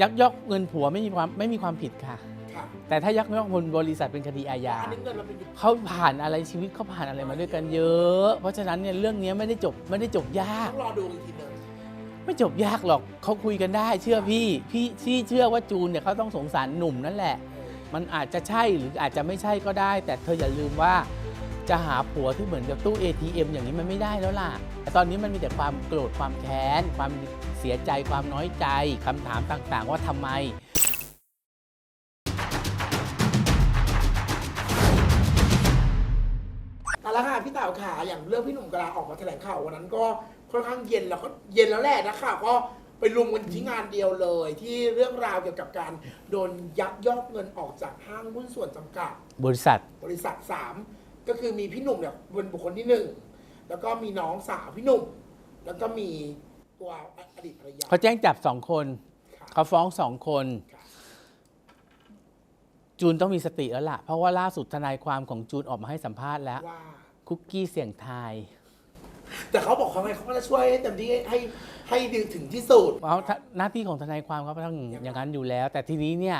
ยักยอกเงินผัวไม่มีความไม่มีความผิดค่ะค่ะแต่ถ้ายักยอกเงินบริษัทเป็นคดีอาญาอันนี้เงินเราเป็นอยู่เขาผ่านอะไรชีวิตเขาผ่านอะไรมาด้วยกันเยอะ เพราะฉะนั้นเนี่ยเรื่องนี้ไม่ได้จบไม่ได้จบยากต้องรอดูอีกทีหนึ่งไม่จบยากหรอกเขาคุยกันได้ เชื่อพี่พี่พี่เชื่อว่าจูนเนี่ยเขาต้องสงสารหนุ่มนั่นแหละ มันอาจจะใช่หรืออาจจะไม่ใช่ก็ได้ แต่เธออย่าลืมว่า จะหาผัวที่เหมือนกับตู้ ATM อย่างนี้มันไม่ได้แล้วล่ะแต่ตอนนี้มันมีแต่ความโกรธความแค้น ความเสียใจความน้อยใจคำถามต่างๆ ว่าทำไม เอาละค่ะพี่เต่าขาอย่างเรื่องพี่หนุ่มกลาออกมาแถลงข่าววันนั้นก็ค่อนข้างเย็นแล้วก็เย็นแล้วแหละนะข่าวก็ไปรวมกันที่งานเดียวเลย ที่เรื่องราวเกี่ยวกับการโดนยักยอกเงินออกจากห้างหุ้นส่วนจำกัด บริษัทบริษัทสาม ก็คือมีพี่หนุ่มเนี่ยเป็นบุคคลที่หนึ่งแล้วก็มีน้องสาวพี่หนุ่ม แล้วก็มีตัวอดีตภรรยาเขาแจ้งจับสองคนค่ะเขาฟ้องสองคน ค่ะจูนต้องมีสติแล้วล่ะ เพราะว่าล่าสุดทนายความของจูนออกมาให้สัมภาษณ์แล้ว ว่า คุกกี้เสี่ยงทายแต่เขาบอกเขาไงเขาก็จะช่วยให้เต็มที่ให้ให้ดึงถึงที่สุดเพราะหน้าที่ของทนายความเขาต้องอย่างนั้นอยู่แล้ว แต่ทีนี้เนี่ย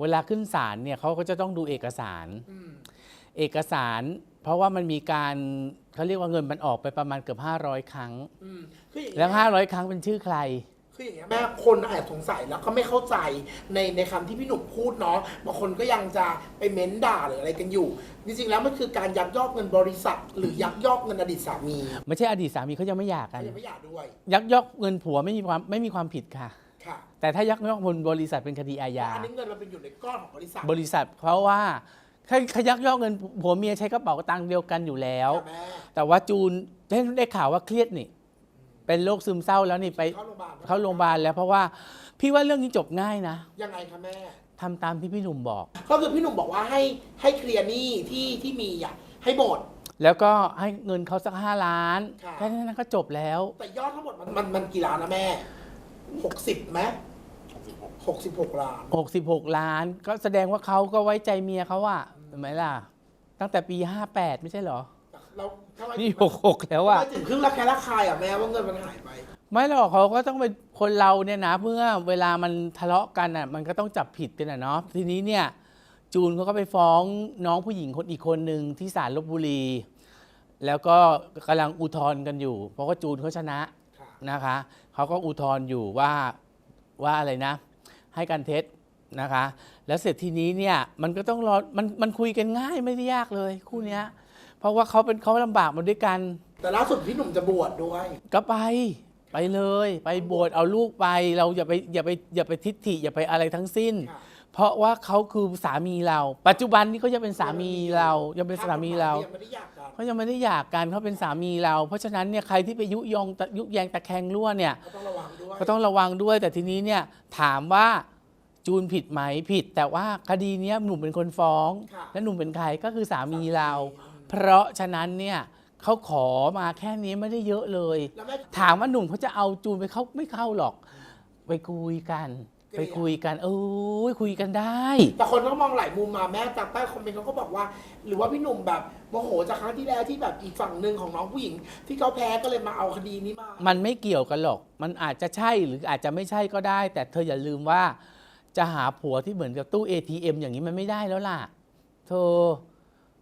เวลาขึ้นศาลเนี่ยเขาก็จะต้องดูเอกสาร อืม เอกสาร เพราะว่ามันมีการเขาเรียกว่าเงินมันออกไปประมาณเกือบ500 ครั้ง อืมคืออย่างแล้วเงี้ย500 ครั้งเป็นชื่อใคร คืออย่างเงี้ยแม่คนอาจจะสงสัยแล้วก็ไม่เข้าใจในในคำที่พี่หนุ่มพูดเนาะบางคนก็ยังจะไปเม้นด่าหรืออะไรกันอยู่ จริงๆแล้วมันคือการยักยอกเงินบริษัท หรือยักยอกเงินอดีตสามีไม่ใช่อดีตสามีเขายังไม่หย่ากัเขานยังไม่อยากด้วยยักยอกเงินผัวไม่มีความไม่มีความผิดค่ะ ค่ะแต่ถ้ายักยอกเงินบริษัทเป็นคดีอาญา อันนี้เงินเราเป็นอยู่ในก้อนของบริษัท บริษัทเพราะว่า ถ้าถ้ายักยอกเงินผัวเมียใช้กระเป๋าตังค์เดียวกันอยู่แล้วค่ะแม่แต่ว่าจูนได้ได้ข่าวว่าเครียดนี่ เป็นโรคซึมเศร้าแล้วนี่ไปเข้าโรงพยาบาลเข้าโรงพยาบาลแล้วเพราะว่าพี่ว่าเรื่องนี้จบง่ายนะยังไงคะแม่ ทำตามที่พี่หนุ่มบอก ก็คือพี่หนุ่มบอกว่าให้ให้เคลียร์หนี้ที่ที่มีอะให้หมด แล้วก็ให้เงินเขาสักห้าล้านค่ะ แค่นั้นก็จบแล้ว แต่ยอดทั้งหมดมันมันมันกี่ล้านนะแม่หกสิบไหมหกสิบหกล้าน 66 ล้านก็แสดงว่าเขาก็ไว้ใจเมียเขาว่าเห็นไหมล่ะ ตั้งแต่ปี 58 ไม่ใช่เหรอ เราทำไมนี่ 66 แล้วทำอะไมถึงครึ่งละแค่ละคายอะแม่ว่าเงินมันหายไป ไม่หรอกเขาก็ต้องเป็นคนเราเนี่ยนะเมื่อเวลามันทะเลาะกันอะมันก็ต้องจับผิดกันอะเนาะทีนี้เนี่ยจูนเขาก็ไปฟ้องน้องผู้หญิงคนอีกคนหนึ่งที่ศาลลบบุรี แล้วก็กำลังอุทธรณ์กันอยู่ เพราะว่าจูนเขาชนะค่ะ นะคะเขาก็อุทธรณ์อยู่ว่าว่าอะไรนะ ให้การเท็จ นะคะ แล้วเสร็จทีนี้เนี่ยมันก็ต้องรอมันมันคุยกันง่ายไม่ได้ยากเลยคู่เนี้ย เพราะว่าเขาเป็นเขาลำบากมาด้วยกัน แต่ล่าสุดพี่หนุ่มจะบวชด้วย ก็ไปไปเลยไปโบสถ์เอาลูกไปเราอย่าไปอย่าไปอย่าไปทิฏฐิอย่าไปอะไรทั้งสิ้น ค่ะ เพราะว่าเขาคือสามีเรา ปัจจุบันนี้เขาจะเป็นสามีเรายังเป็นสามีเรา ยังไม่ได้อยากกันเขายังไม่ได้หย่ากันเขาเป็นสามีเรา เพราะฉะนั้นเนี่ยใครที่ไปยุยงตะยุแยงตะแคงรั่วเนี่ย ก็ต้องระวังด้วยก็ต้องระวังด้วยแต่ทีนี้เนี่ยถามว่า จูนผิดไหมผิด แต่ว่าคดีเนี้ยหนุ่มเป็นคนฟ้องค่ะและหนุ่มเป็นใครก็คือสามีเรา เพราะฉะนั้นเนี่ยเขาขอมาแค่นี้ไม่ได้เยอะเลย แล้วแม่ถามว่าหนุ่มเขาจะเอาจูนไปเข้าไม่เข้าหรอก ไปคุยกัน ไปคุยกันเออคุยกันได้ แต่คนก็มองหลายมุมมาแม่จากใต้คอมเมนต์เขาก็บอกว่า หรือว่าพี่หนุ่มแบบโมโหจากครั้งที่แล้วที่แบบอีกฝั่งหนึ่งของน้องผู้หญิง ที่เขาแพ้ก็เลยมาเอาคดีนี้มา มันไม่เกี่ยวกันหรอก มันอาจจะใช่หรืออาจจะไม่ใช่ก็ได้ แต่เธออย่าลืมว่า จะหาผัวที่เหมือนกับตู้ ATM อย่างนี้มันไม่ได้แล้วล่ะ เธอ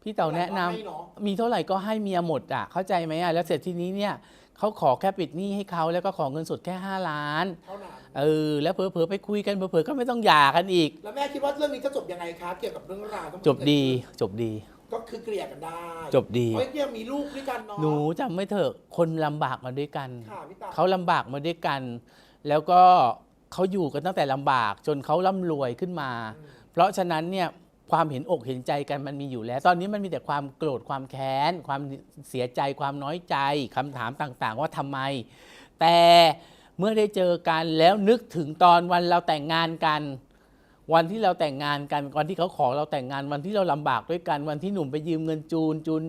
พี่เต่าแนะนำให้เนาะมีเท่าไหร่ก็ให้เมียหมดอะเข้าใจไหมอะแล้วเสร็จทีนี้เนี่ยเขาขอแค่ปิดหนี้ให้เขาแล้วก็ขอเงินสดแค่ 5 ล้าน เท่านั้นเออ แล้วเผลอๆไปคุยกันเผลอๆก็ไม่ต้องหย่ากันอีก แล้วแม่คิดว่าเรื่องนี้จะจบยังไงคะเกี่ยวกับเรื่องราวทั้งหมจบดี จบดี ก็คือเกลี่ยกันได้จบดี เพราะยังมีลูกด้วยกันเนาะ หนูจำไม่เถอะคนลำบากมาด้วยกัน ค่ะพี่ตาเขาลำบากมาด้วยกัน แล้วก็ เขาอยู่กันตั้งแต่ลำบากจนเขาร่ำรวยขึ้นมา เพราะฉะนั้นเนี่ยความเห็นอกเห็นใจกันมันมีอยู่แล้ว ตอนนี้มันมีแต่ความโกรธความแค้น ความเสียใจความน้อยใจคำถามต่างๆ ว่าทำไม แต่เมื่อได้เจอกันแล้วนึกถึงตอนวันเราแต่งงานกัน วันที่เราแต่งงานกันวันที่เขาขอเราแต่งงานวันที่เราลำบากด้วยกัน วันที่หนุ่มไปยืมเงินจูนจูน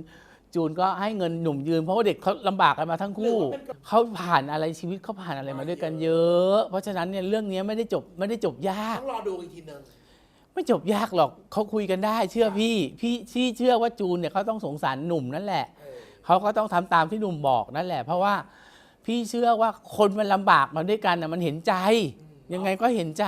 จูนก็ให้เงินหนุ่มยืมเพราะว่าเด็กเขาลำบากกันมาทั้งคู่เขาผ่านอะไรชีวิตเขาผ่านอะไรมาด้วยกันเยอะ เพราะฉะนั้นเนี่ยเรื่องนี้ไม่ได้จบไม่ได้จบยาก ต้องรอดูอีกทีหนึ่งไม่จบยากหรอกเขาคุยกันได้เชื่อพี่พี่พี่เชื่อว่าจูนเนี่ยเขาต้องสงสารหนุ่มนั่นแหละ เออเขาก็ต้องทำตามที่หนุ่มบอกนั่นแหละ เพราะว่าพี่เชื่อว่าคนมันลำบากมาด้วยกันน่ะมันเห็นใจ ยังไงก็เห็นใจ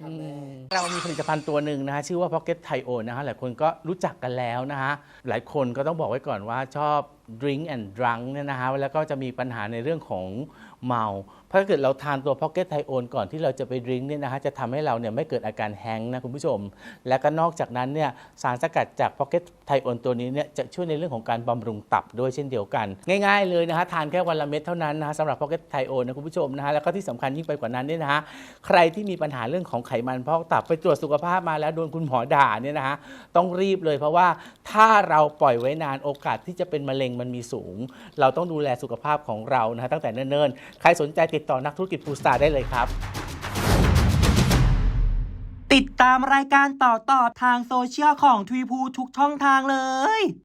ครับอืแม่มเรามีผลิตภัณฑ์ตัวหนึ่งนะฮะชื่อว่า Pocket Thai o นะฮะหลายคนก็รู้จักกันแล้วนะฮะหลายคนก็ต้องบอกไว้ก่อนว่าชอบ drink and drunk เนี่ยนะฮะแล้วก็จะมีปัญหาในเรื่องของเมา เพราะถ้าเกิดเราทานตัว Pocket Thai o ก่อนที่เราจะไปดริงก์เนี่ยนะฮะจะทำให้เราเนี่ยไม่เกิดอาการแฮงนะคุณผู้ชม และก็นอกจากนั้นเนี่ยสารสกัดจาก Pocket Thai o ตัวนี้เนี่ยจะช่วยในเรื่องของการบำรุงตับด้วยเช่นเดียวกัน ง่ายๆเลยนะฮะทานแค่วันละเม็ดเท่านั้นนะฮะสำหรับ Pocket Thai o นะคุณผู้ชมนะฮะแล้วก็ที่สำคัญยิ่งไปกว่านั้นเนี่ยนะฮะใครที่มีปัญหาเรื่องของไขมันพอกตับไปตรวจสุขภาพมาแล้วโดนคุณหมอด่าเนี่ยนะฮะต้องรีบเลยเพราะว่าถ้าเราปล่อยไว้นานโอกาสที่จะเป็นมะเร็งมันมีสูง เราต้องดูแลสุขภาพของเรานะฮะตั้งแต่เนิ่นๆ ใครสนใจติดต่อนักธุรกิจฟูสตาร์ได้เลยครับ ติดตามรายการต่อต่อทางโซเชียลของทวีพูทุกช่องทางเลย